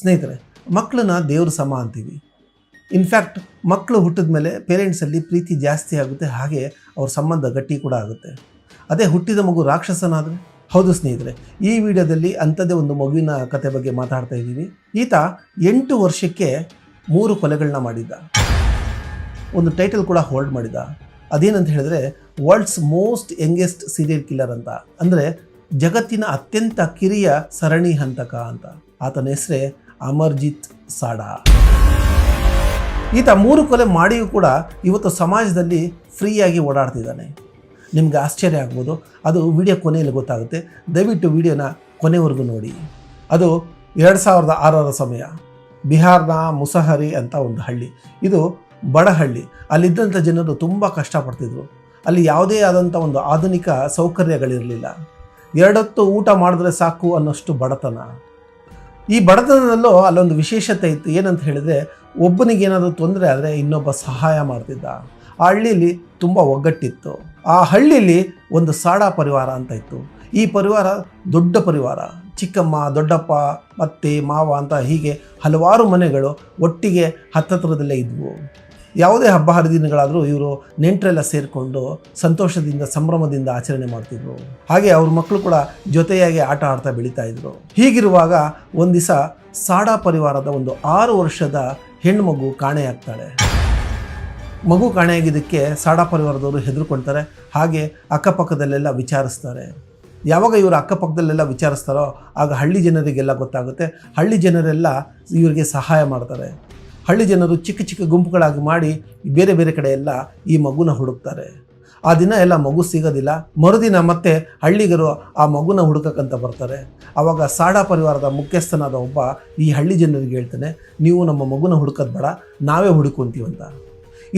ಸ್ನೇಹಿತರೆ, ಮಕ್ಕಳನ್ನ ದೇವ್ರ ಸಮ ಅಂತೀವಿ. ಇನ್ಫ್ಯಾಕ್ಟ್ ಮಕ್ಕಳು ಹುಟ್ಟಿದ ಮೇಲೆ ಪೇರೆಂಟ್ಸಲ್ಲಿ ಪ್ರೀತಿ ಜಾಸ್ತಿ ಆಗುತ್ತೆ, ಹಾಗೆ ಅವ್ರ ಸಂಬಂಧ ಗಟ್ಟಿ ಕೂಡ ಆಗುತ್ತೆ. ಅದೇ ಹುಟ್ಟಿದ ಮಗು ರಾಕ್ಷಸನಾದರೆ? ಹೌದು ಸ್ನೇಹಿತರೆ, ಈ ವಿಡಿಯೋದಲ್ಲಿ ಅಂಥದ್ದೇ ಒಂದು ಮಗುವಿನ ಕತೆ ಬಗ್ಗೆ ಮಾತಾಡ್ತಾ ಇದ್ದೀವಿ. ಈತ ಎಂಟು ವರ್ಷಕ್ಕೆ ಮೂರು ಕೊಲೆಗಳನ್ನ ಮಾಡಿದ್ದ. ಒಂದು ಟೈಟಲ್ ಕೂಡ ಹೋಲ್ಡ್ ಮಾಡಿದ. ಅದೇನಂತ ಹೇಳಿದ್ರೆ world's most youngest serial killer ಅಂತ. ಅಂದರೆ ಜಗತ್ತಿನ ಅತ್ಯಂತ ಕಿರಿಯ ಸರಣಿ ಹಂತಕ ಅಂತ. ಆತನ ಹೆಸರೇ ಅಮರ್ಜಿತ್ ಸಾಡಾ. ಈತ ಮೂರು ಕೊಲೆ ಮಾಡಿಯೂ ಕೂಡ ಇವತ್ತು ಸಮಾಜದಲ್ಲಿ ಫ್ರೀಯಾಗಿ ಓಡಾಡ್ತಿದ್ದಾನೆ. ನಿಮಗೆ ಆಶ್ಚರ್ಯ ಆಗ್ಬೋದು, ಅದು ವಿಡಿಯೋ ಕೊನೆಯಲ್ಲಿ ಗೊತ್ತಾಗುತ್ತೆ. ದಯವಿಟ್ಟು ವಿಡಿಯೋನ ಕೊನೆವರೆಗೂ ನೋಡಿ. ಅದು ಎರಡು ಸಾವಿರದ ಆರರ ಸಮಯ. ಬಿಹಾರ್ನ ಮುಸಹರಿ ಅಂತ ಒಂದು ಹಳ್ಳಿ. ಇದು ಬಡಹಳ್ಳಿ. ಅಲ್ಲಿದ್ದಂಥ ಜನರು ತುಂಬ ಕಷ್ಟಪಡ್ತಿದ್ರು. ಅಲ್ಲಿ ಯಾವುದೇ ಆದಂಥ ಒಂದು ಆಧುನಿಕ ಸೌಕರ್ಯಗಳಿರಲಿಲ್ಲ. ಎರಡೊತ್ತು ಊಟ ಮಾಡಿದ್ರೆ ಸಾಕು ಅನ್ನೋಷ್ಟು ಬಡತನ. ಈ ಬಡತನದಲ್ಲೂ ಅಲ್ಲೊಂದು ವಿಶೇಷತೆ ಇತ್ತು. ಏನಂತ ಹೇಳಿದರೆ ಒಬ್ಬನಿಗೆ ಏನಾದರೂ ತೊಂದರೆ ಆದರೆ ಇನ್ನೊಬ್ಬ ಸಹಾಯ ಮಾಡ್ತಿದ್ದ. ಆ ಹಳ್ಳಿಯಲ್ಲಿ ತುಂಬ ಒಗ್ಗಟ್ಟಿತ್ತು. ಆ ಹಳ್ಳಿಯಲ್ಲಿ ಒಂದು ಸಾಡಾ ಪರಿವಾರ ಅಂತ ಇತ್ತು. ಈ ಪರಿವಾರ ದೊಡ್ಡ ಪರಿವಾರ. ಚಿಕ್ಕಮ್ಮ, ದೊಡ್ಡಪ್ಪ, ಅತ್ತೆ, ಮಾವ ಅಂತ ಹೀಗೆ ಹಲವಾರು ಮನೆಗಳು ಒಟ್ಟಿಗೆ ಹತ್ತತ್ರದಲ್ಲೇ ಇದ್ವು. ಯಾವುದೇ ಹಬ್ಬ ಹರಿದಿನಗಳಾದರೂ ಇವರು ನೆಂಟರೆಲ್ಲ ಸೇರಿಕೊಂಡು ಸಂತೋಷದಿಂದ, ಸಂಭ್ರಮದಿಂದ ಆಚರಣೆ ಮಾಡ್ತಿದ್ರು. ಹಾಗೆ ಅವ್ರ ಮಕ್ಕಳು ಕೂಡ ಜೊತೆಯಾಗಿ ಆಟ ಆಡ್ತಾ ಬೆಳೀತಾ ಇದ್ರು. ಹೀಗಿರುವಾಗ ಒಂದು ದಿವಸ ಸಾಡಾ ಪರಿವಾರದ ಒಂದು ಆರು ವರ್ಷದ ಹೆಣ್ಮಗು ಕಾಣೆಯಾಗ್ತಾಳೆ. ಮಗು ಕಾಣೆಯಾಗಿದ್ದಕ್ಕೆ ಸಾಡಾ ಪರಿವಾರದವರು ಹೆದರ್ಕೊಳ್ತಾರೆ, ಹಾಗೆ ಅಕ್ಕಪಕ್ಕದಲ್ಲೆಲ್ಲ ವಿಚಾರಿಸ್ತಾರೆ. ಯಾವಾಗ ಇವರು ಅಕ್ಕಪಕ್ಕದಲ್ಲೆಲ್ಲ ವಿಚಾರಿಸ್ತಾರೋ, ಆಗ ಹಳ್ಳಿ ಜನರಿಗೆಲ್ಲ ಗೊತ್ತಾಗುತ್ತೆ. ಹಳ್ಳಿ ಜನರೆಲ್ಲ ಇವರಿಗೆ ಸಹಾಯ ಮಾಡ್ತಾರೆ. ಹಳ್ಳಿ ಜನರು ಚಿಕ್ಕ ಚಿಕ್ಕ ಗುಂಪುಗಳಾಗಿ ಮಾಡಿ ಬೇರೆ ಬೇರೆ ಕಡೆ ಎಲ್ಲ ಈ ಮಗುನ ಹುಡುಕ್ತಾರೆ. ಆ ದಿನ ಎಲ್ಲ ಮಗು ಸಿಗೋದಿಲ್ಲ. ಮರುದಿನ ಮತ್ತೆ ಹಳ್ಳಿಗರು ಆ ಮಗುನ ಹುಡುಕಕ್ಕಂತ ಬರ್ತಾರೆ. ಆವಾಗ ಸಾಡಾ ಪರಿವಾರದ ಮುಖ್ಯಸ್ಥನಾದ ಒಬ್ಬ ಈ ಹಳ್ಳಿ ಜನರಿಗೆ ಹೇಳ್ತಾನೆ, ನೀವು ನಮ್ಮ ಮಗುನ ಹುಡುಕೋದು ಬೇಡ, ನಾವೇ ಹುಡುಕೊಂತೀವಂತ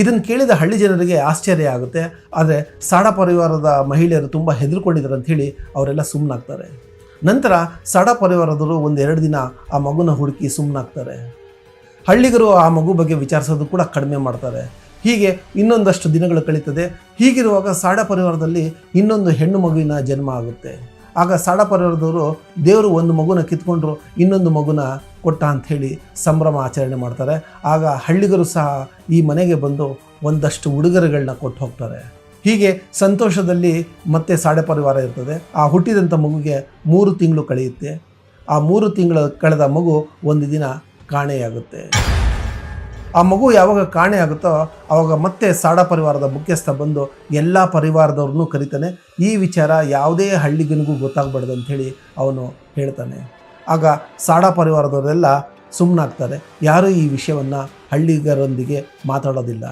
ಇದನ್ನು ಕೇಳಿದ ಹಳ್ಳಿ ಜನರಿಗೆ ಆಶ್ಚರ್ಯ ಆಗುತ್ತೆ. ಆದರೆ ಸಾಡಾ ಪರಿವಾರದ ಮಹಿಳೆಯರು ತುಂಬ ಹೆದರ್ಕೊಂಡಿದ್ದಾರೆ ಹೇಳಿ ಅವರೆಲ್ಲ ಸುಮ್ಮನಾಗ್ತಾರೆ ನಂತರ ಸಾಡಾ ಪರಿವಾರದವರು ಒಂದೆರಡು ದಿನ ಆ ಮಗುನ ಹುಡುಕಿ ಸುಮ್ಮನಾಗ್ತಾರೆ ಹಳ್ಳಿಗರು ಆ ಮಗು ಬಗ್ಗೆ ವಿಚಾರಿಸೋದು ಕೂಡ ಕಡಿಮೆ ಮಾಡ್ತಾರೆ. ಹೀಗೆ ಇನ್ನೊಂದಷ್ಟು ದಿನಗಳು ಕಳೀತದೆ. ಹೀಗಿರುವಾಗ ಸಾಡ ಪರಿವಾರದಲ್ಲಿ ಇನ್ನೊಂದು ಹೆಣ್ಣು ಮಗುವಿನ ಜನ್ಮ ಆಗುತ್ತೆ. ಆಗ ಸಾಡ ಪರಿವಾರದವರು ದೇವರು ಒಂದು ಮಗುನ ಕಿತ್ಕೊಂಡ್ರು ಇನ್ನೊಂದು ಮಗುನ ಕೊಟ್ಟ ಅಂಥೇಳಿ ಸಂಭ್ರಮ ಆಚರಣೆ ಮಾಡ್ತಾರೆ. ಆಗ ಹಳ್ಳಿಗರು ಸಹ ಈ ಮನೆಗೆ ಬಂದು ಒಂದಷ್ಟು ಉಡುಗೊರೆಗಳನ್ನ ಕೊಟ್ಟು ಹೋಗ್ತಾರೆ. ಹೀಗೆ ಸಂತೋಷದಲ್ಲಿ ಮತ್ತೆ ಸಾಡೆ ಪರಿವಾರ ಇರ್ತದೆ. ಆ ಹುಟ್ಟಿದಂಥ ಮಗುಗೆ ಮೂರು ತಿಂಗಳು ಕಳೆಯುತ್ತೆ. ಆ ಮೂರು ತಿಂಗಳು ಕಳೆದ ಮಗು ಒಂದು ದಿನ ಕಾಣೆಯಾಗುತ್ತೆ. ಆ ಮಗು ಯಾವಾಗ ಕಾಣೆ ಆಗುತ್ತೋ ಆವಾಗ ಮತ್ತೆ ಸಾಡ ಪರಿವಾರದ ಮುಖ್ಯಸ್ಥ ಬಂದು ಎಲ್ಲ ಪರಿವಾರದವ್ರನ್ನೂ ಕರಿತಾನೆ. ಈ ವಿಚಾರ ಯಾವುದೇ ಹಳ್ಳಿಗನಿಗೂ ಗೊತ್ತಾಗಬಾರ್ದು ಅಂಥೇಳಿ ಅವನು ಹೇಳ್ತಾನೆ. ಆಗ ಸಾಡ ಪರಿವಾರದವರೆಲ್ಲ ಸುಮ್ಮನಾಗ್ತಾರೆ ಯಾರೂ ಈ ವಿಷಯವನ್ನು ಹಳ್ಳಿಗರೊಂದಿಗೆ ಮಾತಾಡೋದಿಲ್ಲ.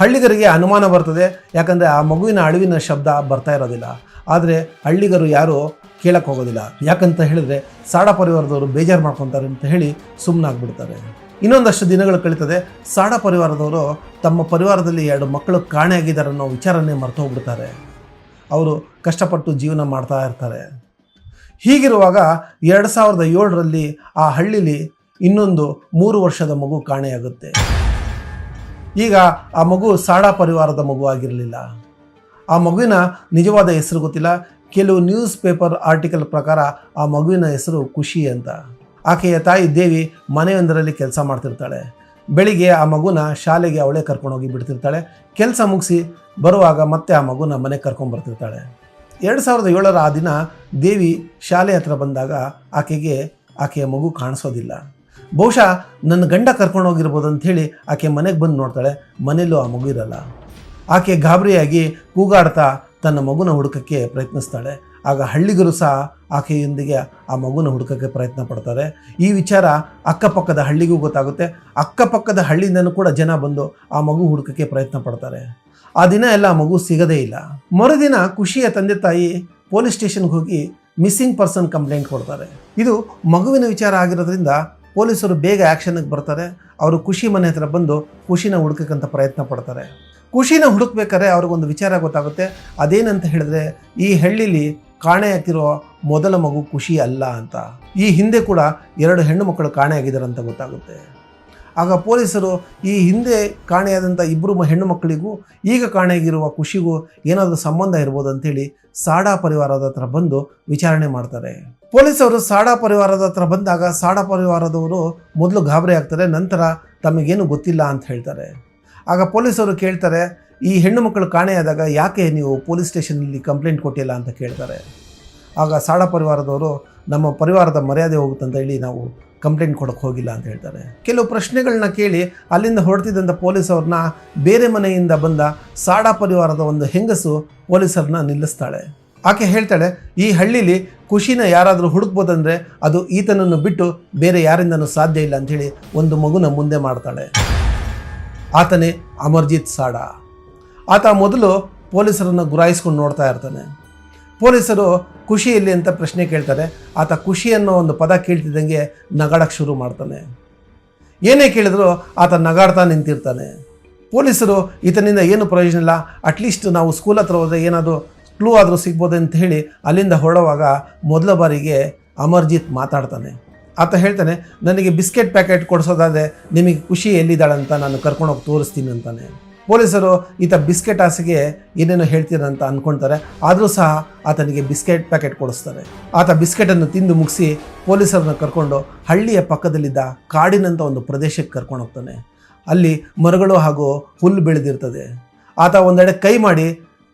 ಹಳ್ಳಿಗರಿಗೆ ಅನುಮಾನ ಬರ್ತದೆ. ಯಾಕಂದರೆ ಆ ಮಗುವಿನ ಅಳುವಿನ ಶಬ್ದ ಬರ್ತಾ ಇರೋದಿಲ್ಲ. ಆದರೆ ಹಳ್ಳಿಗರು ಯಾರು ಕೇಳಕ್ಕೆ ಹೋಗೋದಿಲ್ಲ. ಯಾಕಂತ ಹೇಳಿದ್ರೆ ಸಾಡ ಪರಿವಾರದವರು ಬೇಜಾರು ಮಾಡ್ಕೊತಾರೆ ಅಂತ ಹೇಳಿ ಸುಮ್ಮನಾಗ್ಬಿಡ್ತಾರೆ ಇನ್ನೊಂದಷ್ಟು ದಿನಗಳು ಕಳೀತದೆ, ಸಾಡ ಪರಿವಾರದವರು ತಮ್ಮ ಪರಿವಾರದಲ್ಲಿ ಎರಡು ಮಕ್ಕಳು ಕಾಣೆಯಾಗಿದ್ದಾರೆ ಅನ್ನೋ ವಿಚಾರನೇ ಮರೆತು ಹೋಗ್ಬಿಡ್ತಾರೆ ಅವರು ಕಷ್ಟಪಟ್ಟು ಜೀವನ ಮಾಡ್ತಾ ಇರ್ತಾರೆ. ಹೀಗಿರುವಾಗ ಎರಡು ಸಾವಿರದ ಏಳರಲ್ಲಿ ಆ ಹಳ್ಳಿಲಿ ಇನ್ನೊಂದು ಮೂರು ವರ್ಷದ ಮಗು ಕಾಣೆಯಾಗುತ್ತೆ. ಈಗ ಆ ಮಗು ಸಾಡಾ ಪರಿವಾರದ ಮಗು ಆಗಿರಲಿಲ್ಲ. ಆ ಮಗುವಿನ ನಿಜವಾದ ಹೆಸರು ಗೊತ್ತಿಲ್ಲ ಕೆಲವು ನ್ಯೂಸ್ ಪೇಪರ್ ಆರ್ಟಿಕಲ್ ಪ್ರಕಾರ ಆ ಮಗುವಿನ ಹೆಸರು ಖುಷಿ ಅಂತ. ಆಕೆಯ ತಾಯಿ ದೇವಿ ಮನೆಯೊಂದರಲ್ಲಿ ಕೆಲಸ ಮಾಡ್ತಿರ್ತಾಳೆ. ಬೆಳಿಗ್ಗೆ ಆ ಮಗುನ ಶಾಲೆಗೆ ಅವಳೇ ಕರ್ಕೊಂಡೋಗಿ ಬಿಡ್ತಿರ್ತಾಳೆ. ಕೆಲಸ ಮುಗಿಸಿ ಬರುವಾಗ ಮತ್ತೆ ಆ ಮಗುನ ಮನೆಗೆ ಕರ್ಕೊಂಡ್ಬರ್ತಿರ್ತಾಳೆ ಎರಡು ಸಾವಿರದ ಏಳರ ಆ ದಿನ ದೇವಿ ಶಾಲೆ ಹತ್ರ ಬಂದಾಗ ಆಕೆಗೆ ಆಕೆಯ ಮಗು ಕಾಣಿಸೋದಿಲ್ಲ. ಬಹುಶಃ ನನ್ನ ಗಂಡ ಕರ್ಕೊಂಡು ಹೋಗಿರ್ಬೋದು ಅಂಥೇಳಿ ಆಕೆ ಮನೆಗೆ ಬಂದು ನೋಡ್ತಾಳೆ. ಮನೆಯಲ್ಲೂ ಆ ಮಗು ಇರಲ್ಲ. ಆಕೆ ಗಾಬರಿಯಾಗಿ ಕೂಗಾಡ್ತಾ ತನ್ನ ಮಗುನ ಹುಡುಕಕ್ಕೆ ಪ್ರಯತ್ನಿಸ್ತಾಳೆ. ಆಗ ಹಳ್ಳಿಗರು ಸಹ ಆಕೆಯೊಂದಿಗೆ ಆ ಮಗುನ ಹುಡುಕಕ್ಕೆ ಪ್ರಯತ್ನ ಪಡ್ತಾರೆ. ಈ ವಿಚಾರ ಅಕ್ಕಪಕ್ಕದ ಹಳ್ಳಿಗೂ ಗೊತ್ತಾಗುತ್ತೆ. ಅಕ್ಕಪಕ್ಕದ ಹಳ್ಳಿಯಿಂದನೂ ಕೂಡ ಜನ ಬಂದು ಆ ಮಗು ಹುಡುಕಕ್ಕೆ ಪ್ರಯತ್ನ ಪಡ್ತಾರೆ. ಆ ದಿನ ಎಲ್ಲ ಮಗು ಸಿಗದೇ ಇಲ್ಲ. ಮರುದಿನ ಖುಷಿಯ ತಂದೆ ತಾಯಿ ಪೊಲೀಸ್ ಸ್ಟೇಷನ್ಗೆ ಹೋಗಿ ಮಿಸ್ಸಿಂಗ್ ಪರ್ಸನ್ ಕಂಪ್ಲೇಂಟ್ ಕೊಡ್ತಾರೆ. ಇದು ಮಗುವಿನ ವಿಚಾರ ಆಗಿರೋದ್ರಿಂದ ಪೊಲೀಸರು ಬೇಗ ಆ್ಯಕ್ಷನ್ಗೆ ಬರ್ತಾರೆ. ಅವರು ಖುಷಿ ಮನೆ ಹತ್ರ ಬಂದು ಖುಷಿನ ಹುಡುಕಕ್ಕಂತ ಪ್ರಯತ್ನ ಪಡ್ತಾರೆ. ಖುಷಿನ ಹುಡುಕ್ಬೇಕಾದ್ರೆ ಅವ್ರಿಗೊಂದು ವಿಚಾರ ಗೊತ್ತಾಗುತ್ತೆ. ಅದೇನಂತ ಹೇಳಿದ್ರೆ, ಈ ಹಳ್ಳಿಲಿ ಕಾಣೆಯಾಗ್ತಿರೋ ಮೊದಲ ಮಗು ಖುಷಿ ಅಲ್ಲ ಅಂತ. ಈ ಹಿಂದೆ ಕೂಡ ಎರಡು ಹೆಣ್ಣು ಮಕ್ಕಳು ಕಾಣೆಯಾಗಿದ್ದಾರೆ ಅಂತ ಗೊತ್ತಾಗುತ್ತೆ. ಆಗ ಪೊಲೀಸರು ಈ ಹಿಂದೆ ಕಾಣೆಯಾದಂಥ ಇಬ್ಬರು ಹೆಣ್ಣು ಮಕ್ಕಳಿಗೂ, ಈಗ ಕಾಣೆಯಾಗಿರುವ ಖುಷಿಗೂ ಏನಾದರೂ ಸಂಬಂಧ ಇರ್ಬೋದು ಅಂತೇಳಿ ಸಾಡಾ ಪರಿವಾರದ ಹತ್ರ ಬಂದು ವಿಚಾರಣೆ ಮಾಡ್ತಾರೆ. ಪೊಲೀಸರು ಸಾಡಾ ಪರಿವಾರದ ಹತ್ರ ಬಂದಾಗ ಸಾಡಾ ಪರಿವಾರದವರು ಮೊದಲು ಗಾಬರಿ ಆಗ್ತಾರೆ, ನಂತರ ತಮಗೇನು ಗೊತ್ತಿಲ್ಲ ಅಂತ ಹೇಳ್ತಾರೆ. ಆಗ ಪೊಲೀಸರು ಕೇಳ್ತಾರೆ, ಈ ಹೆಣ್ಣು ಮಕ್ಕಳು ಕಾಣೆಯಾದಾಗ ಯಾಕೆ ನೀವು ಪೊಲೀಸ್ ಸ್ಟೇಷನಲ್ಲಿ ಕಂಪ್ಲೇಂಟ್ ಕೊಟ್ಟಿಲ್ಲ ಅಂತ ಕೇಳ್ತಾರೆ. ಆಗ ಸಾಡ ಪರಿವಾರದವರು, ನಮ್ಮ ಪರಿವಾರದ ಮರ್ಯಾದೆ ಹೋಗುತ್ತೆ ಹೋಗುತ್ತಂತ ಹೇಳಿ ನಾವು ಕಂಪ್ಲೇಂಟ್ ಕೊಡೋಕ್ಕೆ ಹೋಗಿಲ್ಲ ಅಂತ ಹೇಳ್ತಾರೆ. ಕೆಲವು ಪ್ರಶ್ನೆಗಳನ್ನ ಕೇಳಿ ಅಲ್ಲಿಂದ ಹೊರಟಿದ್ದಂಥ ಪೊಲೀಸವ್ರನ್ನ ಬೇರೆ ಮನೆಯಿಂದ ಬಂದ ಸಾಡ ಪರಿವಾರದ ಒಂದು ಹೆಂಗಸು ಪೊಲೀಸರನ್ನ ನಿಲ್ಲಿಸ್ತಾಳೆ. ಆಕೆ ಹೇಳ್ತಾಳೆ, ಈ ಹಳ್ಳಿಲಿ ಖುಷಿನ ಯಾರಾದರೂ ಹುಡುಕ್ಬೋದಂದ್ರೆ ಅದು ಈತನನ್ನು ಬಿಟ್ಟು ಬೇರೆ ಯಾರಿಂದನೂ ಸಾಧ್ಯ ಇಲ್ಲ ಅಂಥೇಳಿ ಒಂದು ಮಗುನ ಮುಂದೆ ಮಾಡ್ತಾಳೆ. ಆತನೇ ಅಮರ್ಜಿತ್ ಸಾಡಾ. ಆತ ಮೊದಲು ಪೊಲೀಸರನ್ನು ಗುರಾಯಿಸ್ಕೊಂಡು ನೋಡ್ತಾ ಇರ್ತಾನೆ. ಪೊಲೀಸರು ಖುಷಿ ಇಲ್ಲಿ ಅಂತ ಪ್ರಶ್ನೆ ಕೇಳ್ತಾರೆ. ಆತ ಖುಷಿ ಅನ್ನೋ ಒಂದು ಪದ ಕೇಳ್ತಿದ್ದಂಗೆ ನಗಾಡಕ್ಕೆ ಶುರು ಮಾಡ್ತಾನೆ. ಏನೇ ಕೇಳಿದ್ರು ಆತ ನಗಾಡ್ತಾ ನಿಂತಿರ್ತಾನೆ. ಪೊಲೀಸರು ಈತನಿಂದ ಏನು ಪ್ರಯೋಜನ ಇಲ್ಲ. ಅಟ್ಲೀಸ್ಟ್ ನಾವು ಸ್ಕೂಲ್ ಹತ್ರ ಹೋದರೆ ಏನಾದರೂ ಕ್ಲೂ ಆದರೂ ಸಿಗ್ಬೋದು ಅಂತ ಹೇಳಿ ಅಲ್ಲಿಂದ ಹೊರಡುವಾಗ ಮೊದಲ ಬಾರಿಗೆ ಅಮರ್ಜಿತ್ ಮಾತಾಡ್ತಾನೆ. ಆತ ಹೇಳ್ತಾನೆ, ನನಗೆ ಬಿಸ್ಕೆಟ್ ಪ್ಯಾಕೆಟ್ ಕೊಡಿಸೋದಾದರೆ ನಿಮಗೆ ಖುಷಿ ಎಲ್ಲಿದ್ದಾಳಂತ ನಾನು ಕರ್ಕೊಂಡೋಗಿ ತೋರಿಸ್ತೀನಿ ಅಂತಾನೆ. ಪೊಲೀಸರು ಈತ ಬಿಸ್ಕೆಟ್ ಆಸೆಗೆ ಏನೇನೋ ಹೇಳ್ತೀರಂತ ಅಂದ್ಕೊಳ್ತಾರೆ ಆದರೂ ಸಹ ಆತನಿಗೆ ಬಿಸ್ಕೆಟ್ ಪ್ಯಾಕೆಟ್ ಕೊಡಿಸ್ತಾರೆ. ಆತ ಬಿಸ್ಕೆಟನ್ನು ತಿಂದು ಮುಗಿಸಿ ಪೊಲೀಸರನ್ನ ಕರ್ಕೊಂಡು ಹಳ್ಳಿಯ ಪಕ್ಕದಲ್ಲಿದ್ದ ಕಾಡಿನಂಥ ಒಂದು ಪ್ರದೇಶಕ್ಕೆ ಕರ್ಕೊಂಡು ಹೋಗ್ತಾನೆ. ಅಲ್ಲಿ ಮರಗಳು ಹಾಗೂ ಹುಲ್ಲು ಬೆಳೆದಿರ್ತದೆ. ಆತ ಒಂದೆಡೆ ಕೈ ಮಾಡಿ,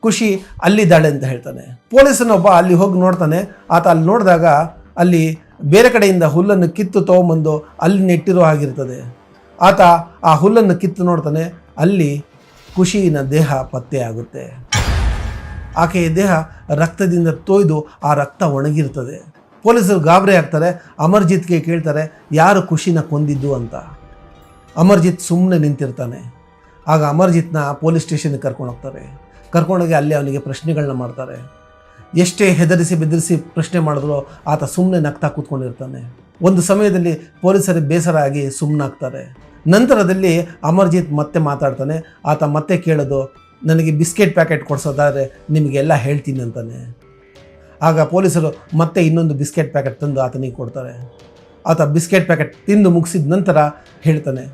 ಖುಷಿ ಅಲ್ಲಿದ್ದಾಳೆ ಅಂತ ಹೇಳ್ತಾನೆ. ಪೊಲೀಸನೊಬ್ಬ ಅಲ್ಲಿ ಹೋಗಿ ನೋಡ್ತಾನೆ. ಆತ ಅಲ್ಲಿ ನೋಡಿದಾಗ ಅಲ್ಲಿ ಬೇರೆ ಕಡೆಯಿಂದ ಹುಲ್ಲನ್ನು ಕಿತ್ತು ತೊಗೊಂಬಂದು ಅಲ್ಲಿ ನೆಟ್ಟಿರೋ ಆಗಿರ್ತದೆ ಆತ ಆ ಹುಲ್ಲನ್ನು ಕಿತ್ತು ನೋಡ್ತಾನೆ, ಅಲ್ಲಿ ಖುಷಿಯಿನ ದೇಹ ಪತ್ತೆಯಾಗುತ್ತೆ. ಆಕೆಯ ದೇಹ ರಕ್ತದಿಂದ ತೊಯ್ದು ಆ ರಕ್ತ ಒಣಗಿರ್ತದೆ. ಪೊಲೀಸರು ಗಾಬರಿ ಆಗ್ತಾರೆ, ಅಮರ್ಜಿತ್ಗೆ ಕೇಳ್ತಾರೆ, ಯಾರು ಖುಷಿನ ಕೊಂದಿದ್ದು ಅಂತ. ಅಮರ್ಜಿತ್ ಸುಮ್ಮನೆ ನಿಂತಿರ್ತಾನೆ. ಆಗ ಅಮರ್ಜಿತ್ನ ಪೊಲೀಸ್ ಸ್ಟೇಷನ್ಗೆ ಕರ್ಕೊಂಡು ಹೋಗ್ತಾರೆ ಕರ್ಕೊಂಡೋಗಿ ಅಲ್ಲಿ ಅವನಿಗೆ ಪ್ರಶ್ನೆಗಳನ್ನ ಮಾಡ್ತಾರೆ. ಎಷ್ಟೇ ಹೆದರಿಸಿ ಬೆದರಿಸಿ ಪ್ರಶ್ನೆ ಮಾಡಿದ್ರು ಆತ ಸುಮ್ಮನೆ ನಗ್ತಾ ಕೂತ್ಕೊಂಡಿರ್ತಾನೆ. ಒಂದು ಸಮಯದಲ್ಲಿ ಪೊಲೀಸರು ಬೇಸರ ಆಗಿ ಸುಮ್ಮನಾಗ್ತಾರೆ ನಂತರದಲ್ಲಿ ಅಮರ್ಜಿತ್ ಮತ್ತೆ ಮಾತಾಡ್ತಾನೆ. ಆತ ಮತ್ತೆ ಕೇಳೋದು, ನನಗೆ ಬಿಸ್ಕೆಟ್ ಪ್ಯಾಕೆಟ್ ಕೊಡಿಸೋದಾದರೆ ನಿಮಗೆಲ್ಲ ಹೇಳ್ತೀನಿ ಅಂತಾನೆ. ಆಗ ಪೊಲೀಸರು ಮತ್ತೆ ಇನ್ನೊಂದು ಬಿಸ್ಕೆಟ್ ಪ್ಯಾಕೆಟ್ ತಂದು ಆತನಿಗೆ ಕೊಡ್ತಾರೆ. ಆತ ಬಿಸ್ಕೆಟ್ ಪ್ಯಾಕೆಟ್ ತಿಂದು ಮುಗಿಸಿದ ನಂತರ ಹೇಳ್ತಾನೆ,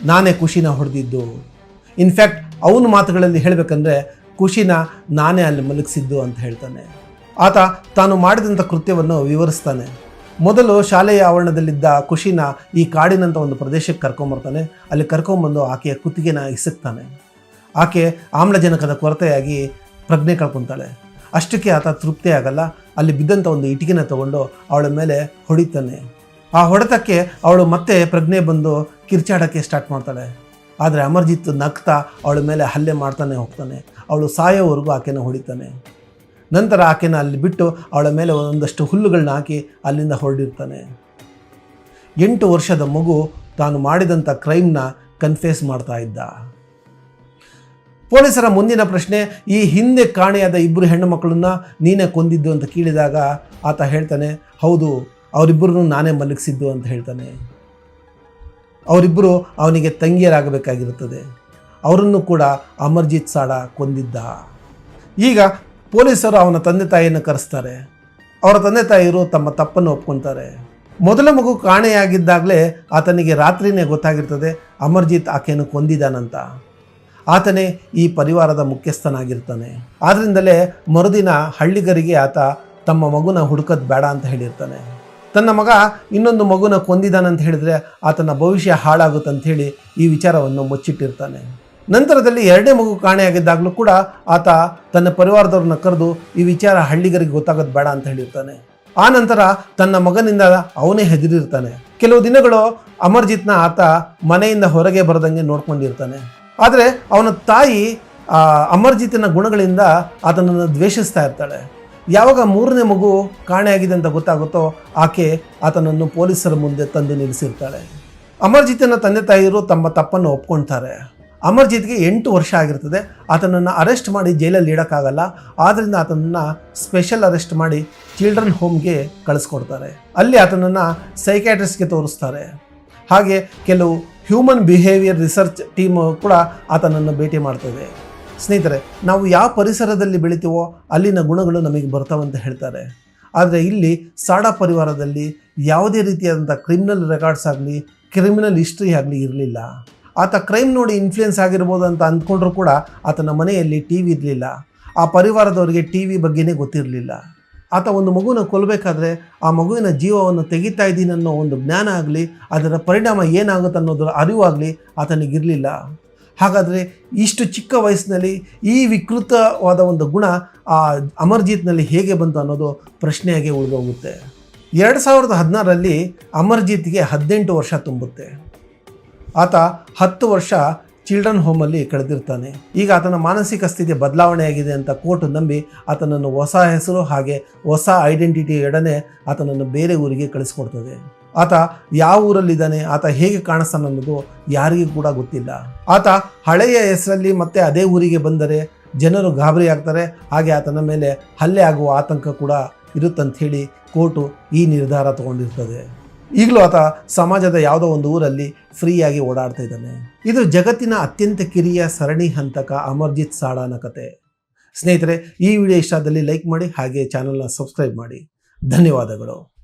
ನಾನೇ ಖುಷಿನ ಹೊಡೆದಿದ್ದು. ಇನ್ಫ್ಯಾಕ್ಟ್ ಅವನ ಮಾತುಗಳಲ್ಲಿ ಹೇಳಬೇಕಂದ್ರೆ ಖುಷಿನ ನಾನೇ ಅಲ್ಲಿ ಮಲಗಿಸಿದ್ದು ಅಂತ ಹೇಳ್ತಾನೆ. ಆತ ತಾನು ಮಾಡಿದಂಥ ಕೃತ್ಯವನ್ನು ವಿವರಿಸ್ತಾನೆ. ಮೊದಲು ಶಾಲೆಯ ಆವರಣದಲ್ಲಿದ್ದ ಖುಷಿನ ಈ ಕಾಡಿನಂಥ ಒಂದು ಪ್ರದೇಶಕ್ಕೆ ಕರ್ಕೊಂಬರ್ತಾನೆ ಅಲ್ಲಿ ಕರ್ಕೊಂಬಂದು ಆಕೆಯ ಕುತ್ತಿಗೆನ ಇಸಕ್ತಾನೆ. ಆಕೆ ಆಮ್ಲಜನಕದ ಕೊರತೆಯಾಗಿ ಪ್ರಜ್ಞೆ ಕಳ್ಕೊತಾಳೆ. ಅಷ್ಟಕ್ಕೆ ಆತ ತೃಪ್ತಿ ಆಗಲ್ಲ. ಅಲ್ಲಿ ಬಿದ್ದಂಥ ಒಂದು ಇಟಿಗೆನ ತಗೊಂಡು ಅವಳ ಮೇಲೆ ಹೊಡಿತಾನೆ. ಆ ಹೊಡೆತಕ್ಕೆ ಅವಳು ಮತ್ತೆ ಪ್ರಜ್ಞೆ ಬಂದು ಕಿರ್ಚಾಡೋಕ್ಕೆ ಸ್ಟಾರ್ಟ್ ಮಾಡ್ತಾಳೆ. ಆದರೆ ಅಮರ್ಜಿತ್ ನಗ್ತಾ ಅವಳ ಮೇಲೆ ಹಲ್ಲೆ ಮಾಡ್ತಾನೆ ಹೋಗ್ತಾನೆ. ಅವಳು ಸಾಯೋವರೆಗೂ ಆಕೆನ ಹೊಡಿತಾನೆ. ನಂತರ ಆಕೆನ ಅಲ್ಲಿ ಬಿಟ್ಟು ಅವಳ ಮೇಲೆ ಒಂದಷ್ಟು ಹುಲ್ಲುಗಳನ್ನ ಹಾಕಿ ಅಲ್ಲಿಂದ ಹೊರಡಿರ್ತಾನೆ. ಎಂಟು ವರ್ಷದ ಮಗು ತಾನು ಮಾಡಿದಂಥ ಕ್ರೈಮ್ನ ಕನ್ಫೇಸ್ ಮಾಡ್ತಾ ಇದ್ದ. ಪೊಲೀಸರ ಮುಂದಿನ ಪ್ರಶ್ನೆ, ಈ ಹಿಂದೆ ಕಾಣೆಯಾದ ಇಬ್ಬರು ಹೆಣ್ಣು ಮಕ್ಕಳನ್ನ ನೀನೇ ಕೊಂದಿದ್ದು ಅಂತ ಕೇಳಿದಾಗ ಆತ ಹೇಳ್ತಾನೆ, ಹೌದು, ಅವರಿಬ್ಬರನ್ನು ನಾನೇ ಮಲಗಿಸಿದ್ದು ಅಂತ ಹೇಳ್ತಾನೆ. ಅವರಿಬ್ಬರು ಅವನಿಗೆ ತಂಗಿಯರಾಗಬೇಕಾಗಿರುತ್ತದೆ. ಅವರನ್ನು ಕೂಡ ಅಮರ್ಜಿತ್ ಸಾಡ ಕೊಂದಿದ್ದ. ಈಗ ಪೊಲೀಸರು ಅವನ ತಂದೆ ತಾಯಿಯನ್ನು ಕರೆಸ್ತಾರೆ. ಅವರ ತಂದೆ ತಾಯಿಯರು ತಮ್ಮ ತಪ್ಪನ್ನು ಒಪ್ಕೊತಾರೆ. ಮೊದಲ ಮಗು ಕಾಣೆಯಾಗಿದ್ದಾಗಲೇ ಆತನಿಗೆ ರಾತ್ರಿನೇ ಗೊತ್ತಾಗಿರ್ತದೆ ಅಮರ್ಜಿತ್ ಆಕೆಯನ್ನು ಕೊಂದಿದ್ದಾನಂತ. ಆತನೇ ಈ ಪರಿವಾರದ ಮುಖ್ಯಸ್ಥನಾಗಿರ್ತಾನೆ. ಆದ್ದರಿಂದಲೇ ಮರುದಿನ ಹಳ್ಳಿಗರಿಗೆ ಆತ ತಮ್ಮ ಮಗುನ ಹುಡುಕದ್ ಬೇಡ ಅಂತ ಹೇಳಿರ್ತಾನೆ. ತನ್ನ ಮಗ ಇನ್ನೊಂದು ಮಗುನ ಕೊಂದಿದ್ದಾನಂತ ಹೇಳಿದ್ರೆ ಆತನ ಭವಿಷ್ಯ ಹಾಳಾಗುತ್ತಂತ ಹೇಳಿ ಈ ವಿಚಾರವನ್ನು ಮುಚ್ಚಿಟ್ಟಿರ್ತಾನೆ. ನಂತರದಲ್ಲಿ ಎರಡನೇ ಮಗು ಕಾಣೆಯಾಗಿದ್ದಾಗಲೂ ಕೂಡ ಆತ ತನ್ನ ಪರಿವಾರದವ್ರನ್ನ ಕರೆದು ಈ ವಿಚಾರ ಹಳ್ಳಿಗರಿಗೆ ಗೊತ್ತಾಗೋದು ಬೇಡ ಅಂತ ಹೇಳಿರ್ತಾನೆ. ಆ ನಂತರ ತನ್ನ ಮಗನಿಂದ ಅವನೇ ಹೆದರಿರ್ತಾನೆ. ಕೆಲವು ದಿನಗಳು ಅಮರ್ಜಿತ್ನ ಆತ ಮನೆಯಿಂದ ಹೊರಗೆ ಬರದಂಗೆ ನೋಡ್ಕೊಂಡಿರ್ತಾನೆ. ಆದರೆ ಅವನ ತಾಯಿ ಅಮರ್ಜಿತಿನ ಗುಣಗಳಿಂದ ಆತನನ್ನು ದ್ವೇಷಿಸ್ತಾ ಇರ್ತಾಳೆ. ಯಾವಾಗ ಮೂರನೇ ಮಗು ಕಾಣೆಯಾಗಿದೆ ಅಂತ ಗೊತ್ತಾಗುತ್ತೋ ಆಕೆ ಆತನನ್ನು ಪೊಲೀಸರ ಮುಂದೆ ತಂದು ನಿಲ್ಲಿಸಿರ್ತಾಳೆ. ಅಮರ್ಜಿತ್ನ ತಂದೆ ತಾಯಿಯರು ತಮ್ಮ ತಪ್ಪನ್ನು ಒಪ್ಕೊಳ್ತಾರೆ ಅಮರ್ಜಿತ್ಗೆ ಎಂಟು ವರ್ಷ ಆಗಿರ್ತದೆ. ಆತನನ್ನು ಅರೆಸ್ಟ್ ಮಾಡಿ ಜೈಲಲ್ಲಿ ಇಡೋಕ್ಕಾಗಲ್ಲ. ಆದ್ದರಿಂದ ಆತನನ್ನು ಸ್ಪೆಷಲ್ ಅರೆಸ್ಟ್ ಮಾಡಿ ಚಿಲ್ಡ್ರನ್ ಹೋಮ್ಗೆ ಕಳಿಸ್ಕೊಡ್ತಾರೆ. ಅಲ್ಲಿ ಆತನನ್ನು ಸೈಕ್ಯಾಟ್ರಿಸ್ಟ್ಗೆ ತೋರಿಸ್ತಾರೆ. ಹಾಗೆ ಕೆಲವು ಹ್ಯೂಮನ್ ಬಿಹೇವಿಯರ್ ರಿಸರ್ಚ್ ಟೀಮ್ ಕೂಡ ಆತನನ್ನು ಭೇಟಿ ಮಾಡ್ತದೆ. ಸ್ನೇಹಿತರೆ, ನಾವು ಯಾವ ಪರಿಸರದಲ್ಲಿ ಬೆಳಿತೀವೋ ಅಲ್ಲಿನ ಗುಣಗಳು ನಮಗೆ ಬರ್ತಾವಂತ ಹೇಳ್ತಾರೆ. ಆದರೆ ಇಲ್ಲಿ ಸಾಡಾ ಪರಿವಾರದಲ್ಲಿ ಯಾವುದೇ ರೀತಿಯಾದಂಥ ಕ್ರಿಮಿನಲ್ ರೆಕಾರ್ಡ್ಸ್ ಆಗಲಿ, ಕ್ರಿಮಿನಲ್ ಹಿಸ್ಟ್ರಿ ಆಗಲಿ ಇರಲಿಲ್ಲ. ಆತ ಕ್ರೈಮ್ ನೋಡಿ ಇನ್ಫ್ಲುಯೆನ್ಸ್ ಆಗಿರ್ಬೋದು ಅಂತ ಅಂದ್ಕೊಂಡ್ರು ಕೂಡ ಆತನ ಮನೆಯಲ್ಲಿ ಟಿ ವಿ ಇರಲಿಲ್ಲ. ಆ ಪರಿವಾರದವರಿಗೆ ಟಿ ವಿ ಬಗ್ಗೆನೇ ಗೊತ್ತಿರಲಿಲ್ಲ. ಆತ ಒಂದು ಮಗುವನ್ನು ಕೊಲ್ಲಬೇಕಾದ್ರೆ ಆ ಮಗುವಿನ ಜೀವವನ್ನು ತೆಗಿತಾ ಇದ್ದೀನಿ ಅನ್ನೋ ಒಂದು ಜ್ಞಾನ ಆಗಲಿ, ಅದರ ಪರಿಣಾಮ ಏನಾಗುತ್ತೆ ಅನ್ನೋದರ ಅರಿವಾಗಲಿ ಆತನಿಗಿರಲಿಲ್ಲ ಹಾಗಾದರೆ ಇಷ್ಟು ಚಿಕ್ಕ ವಯಸ್ಸಿನಲ್ಲಿ ಈ ವಿಕೃತವಾದ ಒಂದು ಗುಣ ಆ ಅಮರ್ಜಿತ್ನಲ್ಲಿ ಹೇಗೆ ಬಂತು ಅನ್ನೋದು ಪ್ರಶ್ನೆಯಾಗಿ ಉಳಿದೋಗುತ್ತೆ. ಎರಡು ಸಾವಿರದ ಹದಿನಾರರಲ್ಲಿ ಅಮರ್ಜಿತ್ಗೆ ಹದಿನೆಂಟು ವರ್ಷ ತುಂಬುತ್ತೆ. ಆತ ಹತ್ತು ವರ್ಷ ಚಿಲ್ಡ್ರನ್ ಹೋಮಲ್ಲಿ ಕಳೆದಿರ್ತಾನೆ. ಈಗ ಆತನ ಮಾನಸಿಕ ಸ್ಥಿತಿ ಬದಲಾವಣೆಯಾಗಿದೆ ಅಂತ ಕೋರ್ಟ್ ನಂಬಿ ಆತನನ್ನು ಹೊಸ ಹೆಸರು ಹಾಗೆ ಹೊಸ ಐಡೆಂಟಿಟಿ ಎಡನೆ ಆತನನ್ನು ಬೇರೆ ಊರಿಗೆ ಕಳಿಸ್ಕೊಡ್ತದೆ. ಆತ ಯಾವ ಊರಲ್ಲಿದ್ದಾನೆ, ಆತ ಹೇಗೆ ಕಾಣಿಸ್ತಾನೆ ಅನ್ನೋದು ಯಾರಿಗೂ ಕೂಡ ಗೊತ್ತಿಲ್ಲ. ಆತ ಹಳೆಯ ಹೆಸರಲ್ಲಿ ಮತ್ತೆ ಅದೇ ಊರಿಗೆ ಬಂದರೆ ಜನರು ಗಾಬರಿ ಆಗ್ತಾರೆ, ಹಾಗೆ ಆತನ ಮೇಲೆ ಹಲ್ಲೆ ಆಗುವ ಆತಂಕ ಕೂಡ ಇರುತ್ತಂತ ಹೇಳಿ ಕೋರ್ಟು ಈ ನಿರ್ಧಾರ ತಗೊಂಡಿರ್ತದೆ. ಈಗಲೂ ಆತ ಸಮಾಜದ ಯಾವುದೋ ಒಂದು ಊರಲ್ಲಿ ಫ್ರೀಯಾಗಿ ಓಡಾಡ್ತಾ ಇದ್ದಾನೆ. ಇದು ಜಗತ್ತಿನ ಅತ್ಯಂತ ಕಿರಿಯ ಸರಣಿ ಹಂತಕ ಅಮರ್ಜಿತ್ ಸಾಡಾನ ಕತೆ. ಸ್ನೇಹಿತರೆ, ಈ ವಿಡಿಯೋ ಇಷ್ಟ ಆದಲ್ಲಿ ಲೈಕ್ ಮಾಡಿ, ಹಾಗೆ ಚಾನಲ್ನ ಸಬ್ಸ್ಕ್ರೈಬ್ ಮಾಡಿ. ಧನ್ಯವಾದಗಳು.